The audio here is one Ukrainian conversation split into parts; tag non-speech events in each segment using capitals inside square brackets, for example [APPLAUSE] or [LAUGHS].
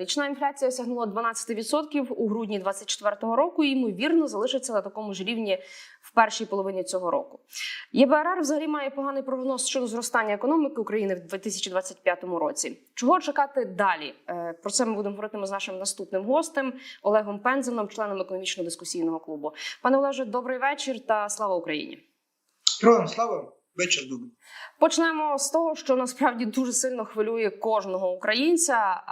Річна інфляція сягнула 12% у грудні 2024 року і ймовірно залишиться на такому ж рівні в першій половині цього року. ЄБРР взагалі має поганий прогноз щодо зростання економіки України в 2025 році. Чого чекати далі? Е, Про це ми будемо говорити з нашим наступним гостем Олегом Пензеном, членом економічно-дискусійного клубу. Пане Олеже, добрий вечір та слава Україні. Героям слава, вечір добрий. Почнемо з того, що насправді дуже сильно хвилює кожного українця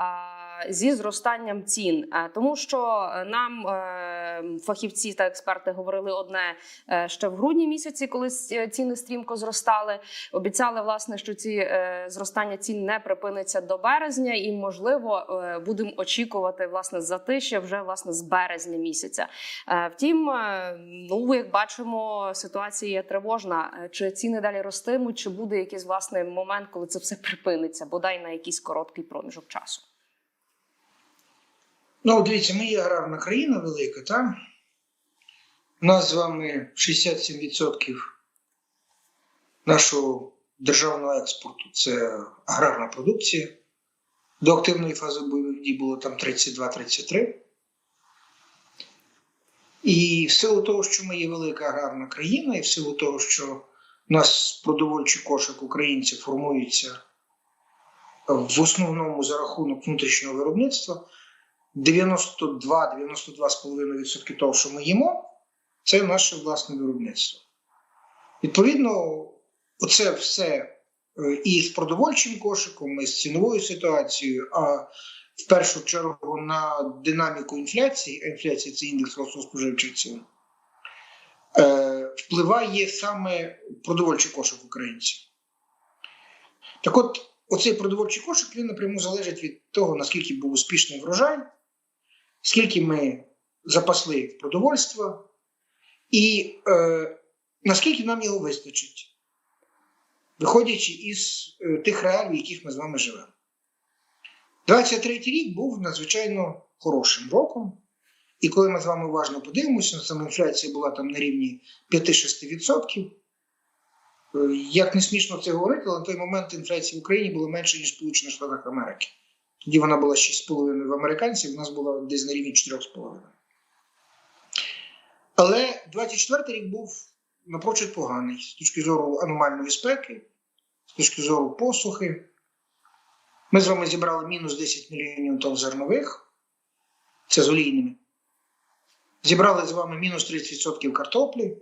зі зростанням цін, А, тому що нам е, фахівці та експерти говорили одне е, ще в грудні місяці, коли ціни стрімко зростали. Обіцяли власне, що ці е, зростання цін не припиниться до березня, і можливо е, будемо очікувати власне затишя вже власне з березня місяця. Е, Втім, е, ну як бачимо, ситуація тривожна. Е, Чи ціни далі ростимуть, чи буде якийсь власне момент, коли це все припиниться, бодай на якийсь короткий проміжок часу? Ну, дивіться, ми є аграрна країна велика, так? У нас з вами 67% нашого державного експорту це аграрна продукція. До активної фази бойових дій було там 32-33. І в силу того, що ми є велика аграрна країна, і в силу того, що у нас продовольчий кошик українців формується в основному за рахунок внутрішнього виробництва, 92-92,5% того, що ми їмо, це наше власне виробництво. Відповідно, оце все е, і з продовольчим кошиком, і з ціновою ситуацією, а в першу чергу на динаміку інфляції, а інфляція це індекс росту споживчих цін, е, впливає саме продовольчий кошик українців. Так от, оцей продовольчий кошик він напряму залежить від того, наскільки був успішний врожай, скільки ми запасли в продовольство, і е, наскільки нам його вистачить, виходячи із е, тих реалій, в яких ми з вами живемо. 23 рік був надзвичайно хорошим роком. І коли ми з вами уважно подивимося, саме інфляція була там на рівні 5-6%. Е, Як не смішно це говорити, але на той момент інфляція в Україні була менше, ніж в Америки. Тоді вона була 6,5 в американців, у нас була десь на рівні 4,5. Але 24 рік був напрочуд поганий з точки зору аномальної спеки, з точки зору посухи. Ми з вами зібрали мінус 10 мільйонів тонн зернових, це з олійними. Зібрали з вами мінус 30% картоплі.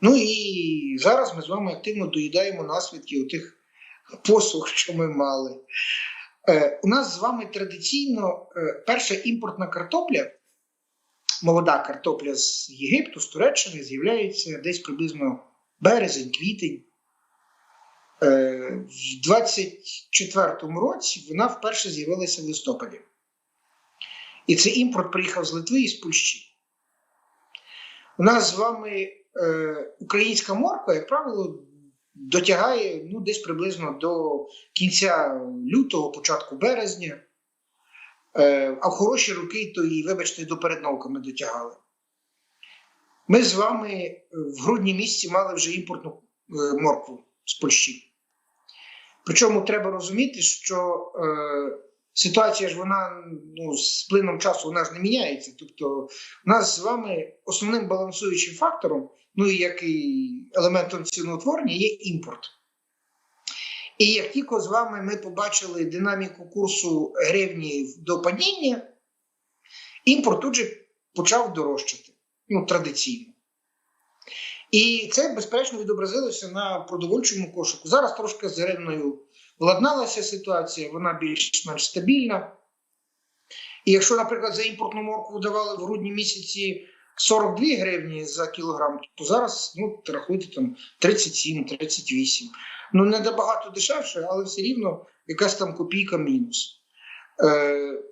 Ну і зараз ми з вами активно доїдаємо наслідки тих посух, що ми мали. Е, у нас з вами традиційно е, перша імпортна картопля, молода картопля з Єгипту, з Туреччини, з'являється десь приблизно березень, квітень. Е, в 24-му році вона вперше з'явилася в листопаді. І цей імпорт приїхав з Литви і з Польщі. У нас з вами українська морква, як правило, дотягає ну, десь приблизно до кінця лютого, початку березня. Е, а в хороші роки, то і, вибачте, до передновками дотягали. Ми з вами в грудні місяці мали вже імпортну е, моркву з Польщі. Причому треба розуміти, що е, ситуація ж вона ну, з плином часу вона ж не міняється. Тобто, у нас з вами основним балансуючим фактором, ну і як і елементом ціноутворення, є імпорт. І як тільки з вами ми побачили динаміку курсу гривні до падіння, імпорт тут же почав дорожчати ну, традиційно. І це, безперечно, відобразилося на продовольчому кошику. Зараз трошки з гривною владналася ситуація, вона більш-менш стабільна. І якщо, наприклад, за імпортну моркву давали в грудні місяці 42 гривні за кілограм, то зараз ну, рахуйте там 37-38. Ну, не набагато дешевше, але все рівно якась там копійка мінус. Е,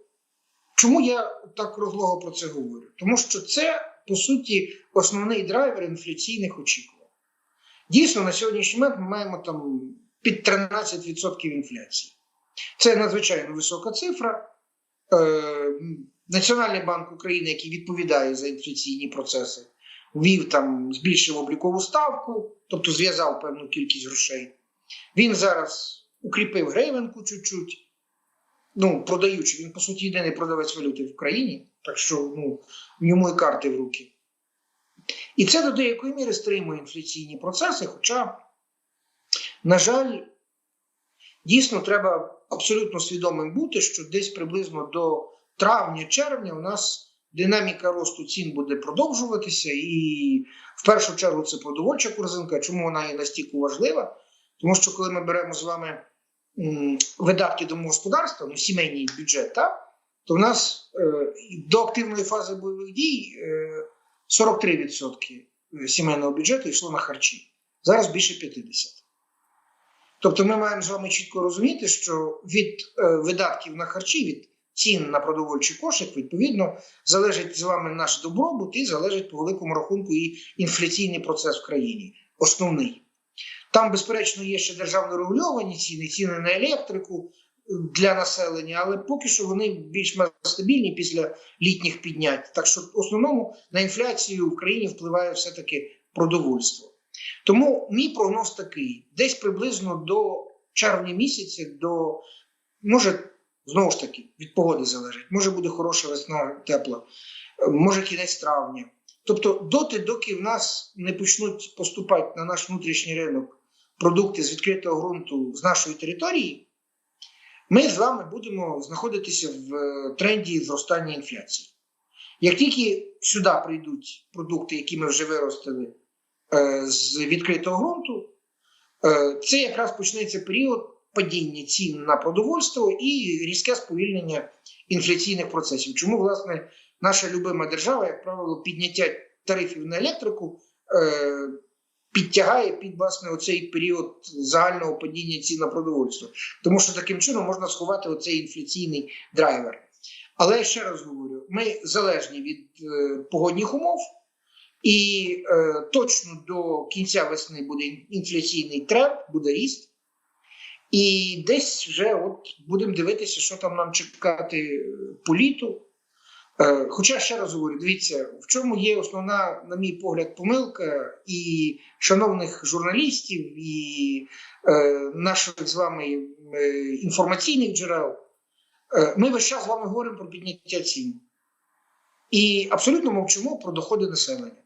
Чому я так розлого про це говорю? Тому що це, по суті, основний драйвер інфляційних очікувань. Дійсно, на сьогоднішній момент ми маємо там під 13% інфляції. Це надзвичайно висока цифра. Е, Національний банк України, який відповідає за інфляційні процеси, ввів там, збільшив облікову ставку, тобто зв'язав певну кількість грошей. Він зараз укріпив гривенку чуть-чуть. ну, продаючи, він по суті єдиний продавець валюти в країні, так що ну, в ньому і карти в руки. І це до деякої міри стримує інфляційні процеси. Хоча, на жаль, дійсно треба абсолютно свідомим бути, що десь приблизно до травня-червня у нас динаміка росту цін буде продовжуватися, і в першу чергу це продовольча корзинка. Чому вона є настільки важлива? Тому що коли ми беремо з вами видатки домогосподарства, ну сімейний бюджет, так, то в нас е, до активної фази бойових дій е, 43% сімейного бюджету йшло на харчі. Зараз більше 50%. Тобто ми маємо з вами чітко розуміти, що від е, видатків на харчі, від цін на продовольчий кошик, відповідно, залежить з вами наш добробут і залежить по великому рахунку і інфляційний процес в країні. Основний. Там, безперечно, є ще державно регульовані ціни, ціни на електрику е, для населення, але поки що вони більш-менш стабільні після літніх піднять. Так що, в основному на інфляцію в країні впливає все-таки продовольство. Тому мій прогноз такий: десь приблизно до червня місяця, до може знову ж таки від погоди залежить. Може буде хороша весна, тепла, може кінець травня. Тобто, доти, доки в нас не почнуть поступати на наш внутрішній ринок продукти з відкритого ґрунту з нашої території, ми з вами будемо знаходитися в е, тренді зростання інфляції. Як тільки сюди прийдуть продукти, які ми вже виростили з відкритого ґрунту, е, це якраз почнеться період падіння цін на продовольство і різке сповільнення інфляційних процесів. Чому, власне, наша любима держава, як правило, підняття тарифів на електрику е, підтягає під власне оцей період загального падіння цін на продовольство, тому що таким чином можна сховати оцей інфляційний драйвер. Але ще раз говорю: ми залежні від е, погодних умов, і е, точно до кінця весни буде інфляційний тренд, буде ріст. І десь вже от будемо дивитися, що там нам чекати по літу. Е, Хоча ще раз говорю, дивіться, в чому є основна, на мій погляд, помилка і шановних журналістів, і е, наших з вами е, інформаційних джерел. Е, ми весь час з вами говоримо про підняття цін. І абсолютно мовчимо про доходи населення.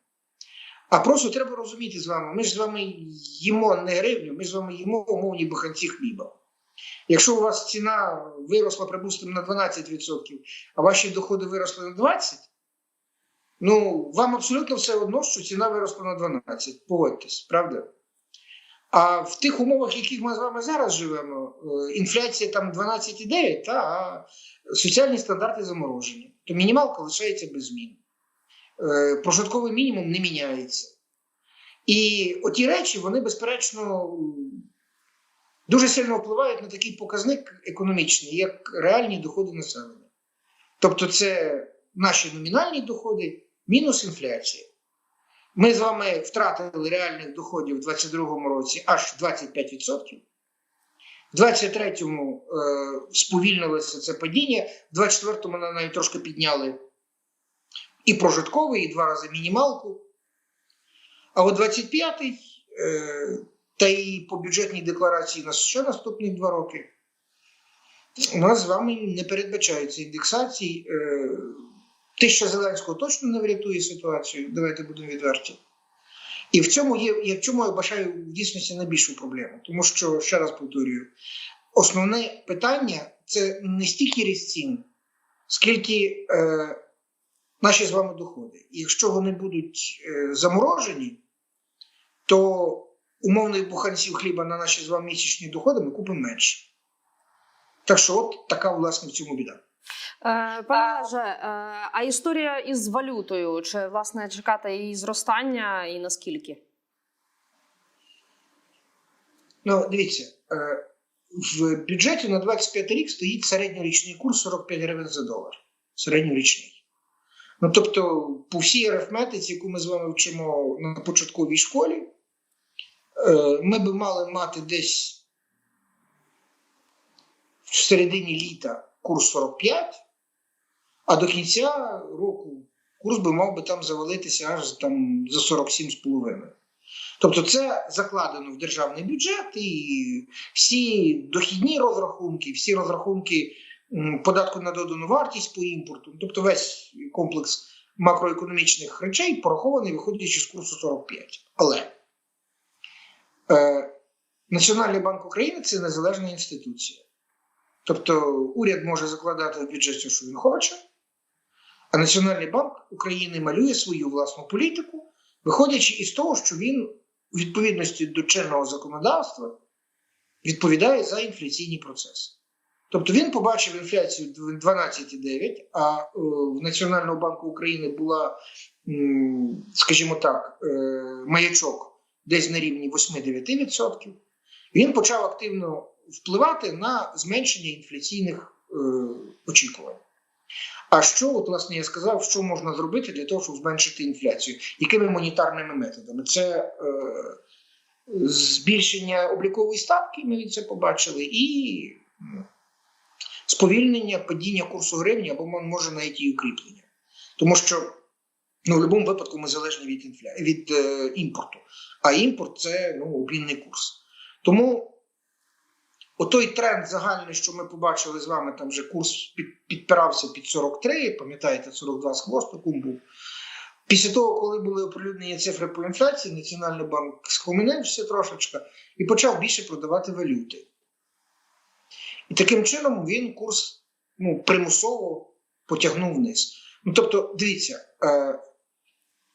А просто треба розуміти з вами, ми ж з вами їмо не гривню, ми з вами їмо умовні буханці хліба. Якщо у вас ціна виросла, припустимо, на 12%, а ваші доходи виросли на 20%, ну вам абсолютно все одно, що ціна виросла на 12%. Погодьтесь, правда? А в тих умовах, в яких ми з вами зараз живемо, е, інфляція там 12,9, та, а соціальні стандарти заморожені, то мінімалка лишається без змін. Е, Прожитковий мінімум не міняється. І оті речі, вони, безперечно, дуже сильно впливають на такий показник економічний, як реальні доходи населення. Тобто, це наші номінальні доходи мінус інфляція. Ми з вами втратили реальних доходів у 2022 році аж 25%. В 23-му е, сповільнилося це падіння, в 24-му навіть трошки підняли і прожитковий, і два рази мінімалку. А от 25-й, е, та й по бюджетній декларації на ще наступні два роки, у нас з вами не передбачаються індексації. Е, Тисяча Зеленського точно не врятує ситуацію, давайте будемо відверті. І в цьому є, я в чому я бачаю в дійсності найбільшу проблему. Тому що, ще раз повторюю, основне питання це не стільки ріст цін, скільки е, наші з вами доходи. І якщо вони будуть е, заморожені, то умовних буханців хліба на наші з вами місячні доходи ми купимо менше. Так що, от така, власне, в цьому біда. Е, Пане Олеже, е, а історія із валютою? Чи власне чекати її зростання і наскільки? Ну, дивіться, в бюджеті на 25 рік стоїть середньорічний курс 45 гривень за долар. Середньорічний. Ну, тобто, по всій арифметиці, яку ми з вами вчимо на початковій школі, е, ми би мали мати десь в середині літа курс 45, а до кінця року курс би мав би там завалитися аж там за 47,5. Тобто, це закладено в державний бюджет, і всі дохідні розрахунки, всі розрахунки податку на додану вартість по імпорту, тобто весь комплекс макроекономічних речей порахований, виходячи з курсу 45. Але е, Національний банк України це незалежна інституція. Тобто уряд може закладати в бюджет що він хоче, а Національний банк України малює свою власну політику, виходячи із того, що він у відповідності до чинного законодавства відповідає за інфляційні процеси. Тобто він побачив інфляцію 12,9, а е, в Національного банку України була, скажімо так, е, маячок десь на рівні 8-9%. Він почав активно впливати на зменшення інфляційних е, очікувань. А що, от, власне, я сказав, що можна зробити для того, щоб зменшити інфляцію? Якими монетарними методами? Це збільшення облікової ставки, ми це побачили, і м, сповільнення падіння курсу гривні або може навіть і укріплення. Тому що ну, в будь-якому випадку ми залежні від, інфля... від е, імпорту. А імпорт це ну, обмінний курс. Тому отой тренд загальний, що ми побачили з вами, там вже курс під, підпирався під 43, пам'ятаєте, 42 з хвостиком був. Після того, коли були оприлюднені цифри по інфляції, Національний банк схоменився трошечки і почав більше продавати валюти. І таким чином він курс ну, примусово потягнув вниз. Ну, тобто, дивіться, е,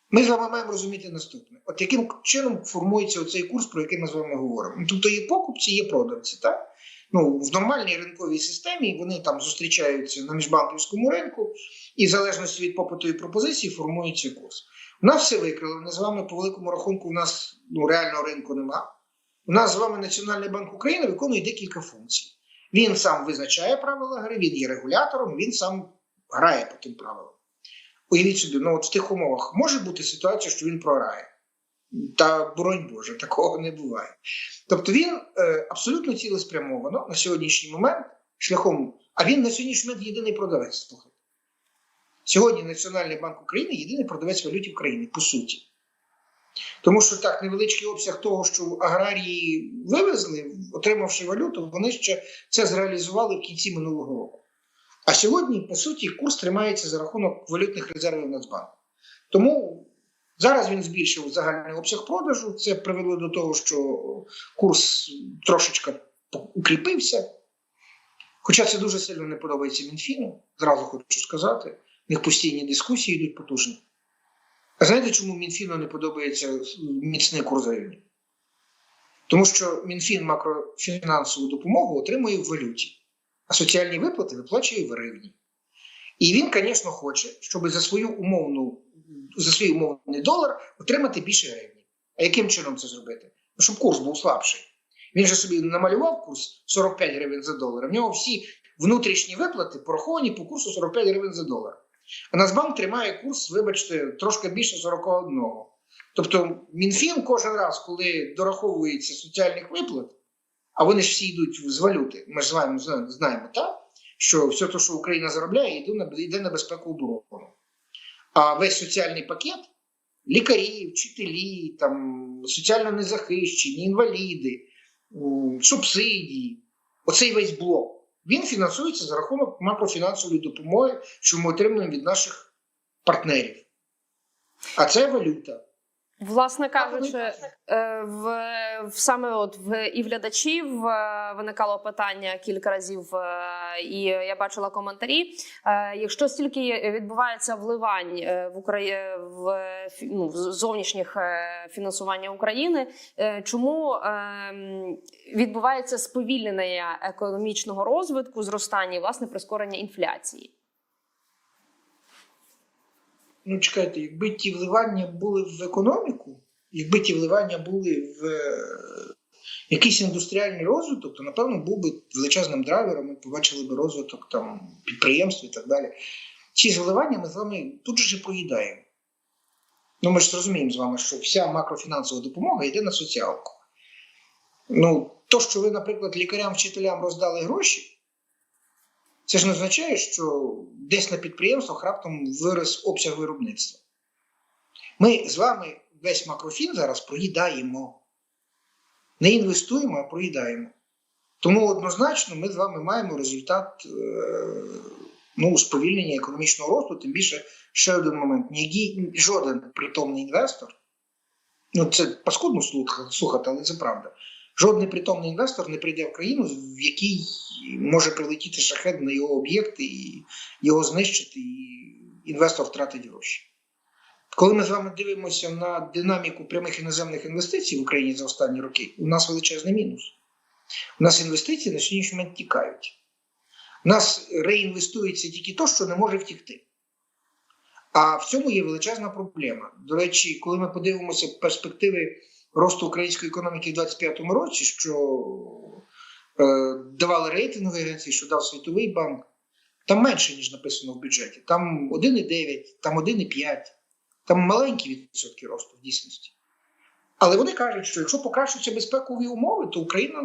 ми з вами маємо розуміти наступне: от яким чином формується оцей курс, про який ми з вами говоримо. Ну, Тобто є покупці, є продавці. Так? Ну, в нормальній ринковій системі вони там зустрічаються на міжбанківському ринку, і в залежності від попиту і пропозиції формується курс. У нас все викрили. Ми з вами по великому рахунку, у нас ну, реального ринку нема. У нас з вами Національний банк України виконує декілька функцій. Він сам визначає правила гри, він є регулятором, він сам грає по тим правилам. Уявіть собі, ну от в тих умовах може бути ситуація, що він програє. Та боронь Боже, такого не буває. Тобто він е, абсолютно цілеспрямовано на сьогоднішній момент шляхом, а він на сьогоднішній момент єдиний продавець. Слухайте. Сьогодні Національний банк України єдиний продавець валюті України, по суті. Тому що так, невеличкий обсяг того, що аграрії вивезли, отримавши валюту, вони ще це зреалізували в кінці минулого року. А сьогодні, по суті, курс тримається за рахунок валютних резервів Нацбанку. Тому зараз він збільшив загальний обсяг продажу. Це привело до того, що курс трошечки укріпився. Хоча це дуже сильно не подобається Мінфіну, зразу хочу сказати. В них постійні дискусії йдуть потужні. А знаєте, чому Мінфіну не подобається міцний курс гривні? Тому що Мінфін макрофінансову допомогу отримує в валюті, а соціальні виплати виплачує в гривні. І він, звісно, хоче, щоб за свою умовну, за свій умовний долар отримати більше гривні. А яким чином це зробити? Ну, щоб курс був слабший. Він же собі намалював курс 45 гривень за долар. В нього всі внутрішні виплати пораховані по курсу 45 гривень за долар. А Нацбанк тримає курс, вибачте, трошки більше 41. Тобто Мінфін кожен раз, коли дораховується соціальних виплат, а вони ж всі йдуть з валюти, ми ж з вами знаємо, так? що все те, що Україна заробляє, йде на, йде на безпеку оборону. А весь соціальний пакет лікарі, вчителі, там, соціально незахищені, інваліди, субсидії, оцей весь блок. Він фінансується за рахунок макрофінансової допомоги, що ми отримуємо від наших партнерів. А це валюта. Власне кажучи, е, в, в саме от в і глядачів е, виникало питання кілька разів, е, і я бачила коментарі. Якщо стільки відбувається вливань в Украї... в ну, в зовнішніх фінансування України, чому ем, відбувається сповільнення економічного розвитку, зростання і власне прискорення інфляції? Ну, чекайте, якби ті вливання були в економіку, якби ті вливання були в якийсь індустріальний розвиток, то напевно був би величезним драйвером, ми побачили б розвиток там підприємств і так далі. Ці зливання ми з вами тут же проїдаємо. Ну, ми ж розуміємо з вами, що вся макрофінансова допомога йде на соціалку. Ну, то, що ви, наприклад, лікарям, вчителям роздали гроші. Це ж не означає, що десь на підприємствах раптом вирос обсяг виробництва. Ми з вами весь макрофін зараз проїдаємо. Не інвестуємо, а проїдаємо. Тому однозначно ми з вами маємо результат е, ну, сповільнення економічного росту. Тим більше ще один момент: ніякий жоден притомний інвестор, ну це паскудно слухати, але це правда. Жодний притомний інвестор не прийде в країну, в якій може прилетіти шахет на його об'єкти і його знищити, і інвестор втратить гроші. Коли ми з вами дивимося на динаміку прямих іноземних інвестицій в Україні за останні роки, у нас величезний мінус. У нас інвестиції на сьогоднішній момент тікають. У нас реінвестується тільки то, що не може втікти. А в цьому є величезна проблема. До речі, коли ми подивимося перспективи росту української економіки в 2025 році, що е, давали рейтингові агенції, що дав Світовий банк, там менше, ніж написано в бюджеті. Там 1,9, там 1,5, там маленькі відсотки росту в дійсності. Але вони кажуть, що якщо покращуються безпекові умови, то Україна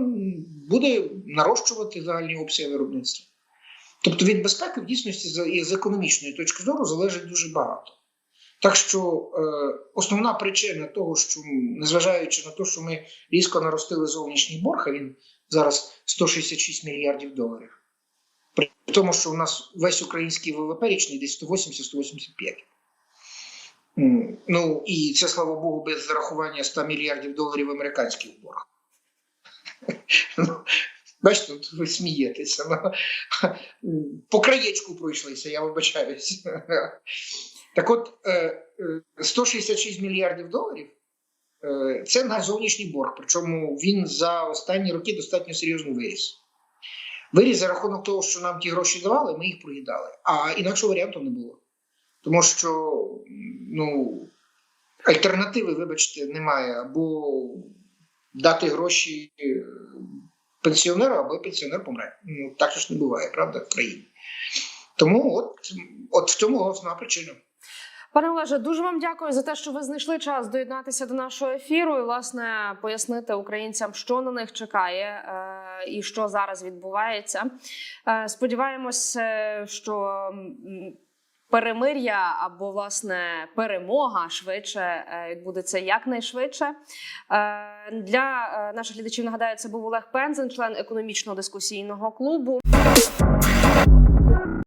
буде нарощувати загальні обсяги виробництва. Тобто від безпеки в дійсності і з економічної точки зору залежить дуже багато. Так що е, основна причина того, що незважаючи на те, що ми різко наростили зовнішній борг, а він зараз 166 мільярдів доларів, при тому, що у нас весь український ВВП річний десь 180-185. Ну і це слава Богу, без зарахування 100 мільярдів доларів американських борг. [LAUGHS] Ну, Бачите, тут ви смієтеся. ну, [LAUGHS] По краєчку пройшлися, я вибачаюсь. [LAUGHS] Так от, е, е, 166 мільярдів доларів е, це наш зовнішній борг, причому він за останні роки достатньо серйозно виріс. Виріс за рахунок того, що нам ті гроші давали, ми їх проїдали. А інакшого варіанту не було. Тому що ну, альтернативи, вибачте, немає. Або дати гроші е, пенсіонеру, або пенсіонер помре. Ну, так ж не буває, правда, в країні. Тому от, от в цьому основна причина. Пане Олеже, дуже вам дякую за те, що ви знайшли час доєднатися до нашого ефіру і власне пояснити українцям, що на них чекає е, і що зараз відбувається. Е, Сподіваємось, що перемир'я або власне перемога швидше е, відбудеться якнайшвидше. Е, Для е, наших глядачів нагадаю, це був Олег Пензен, член економічно-дискусійного клубу.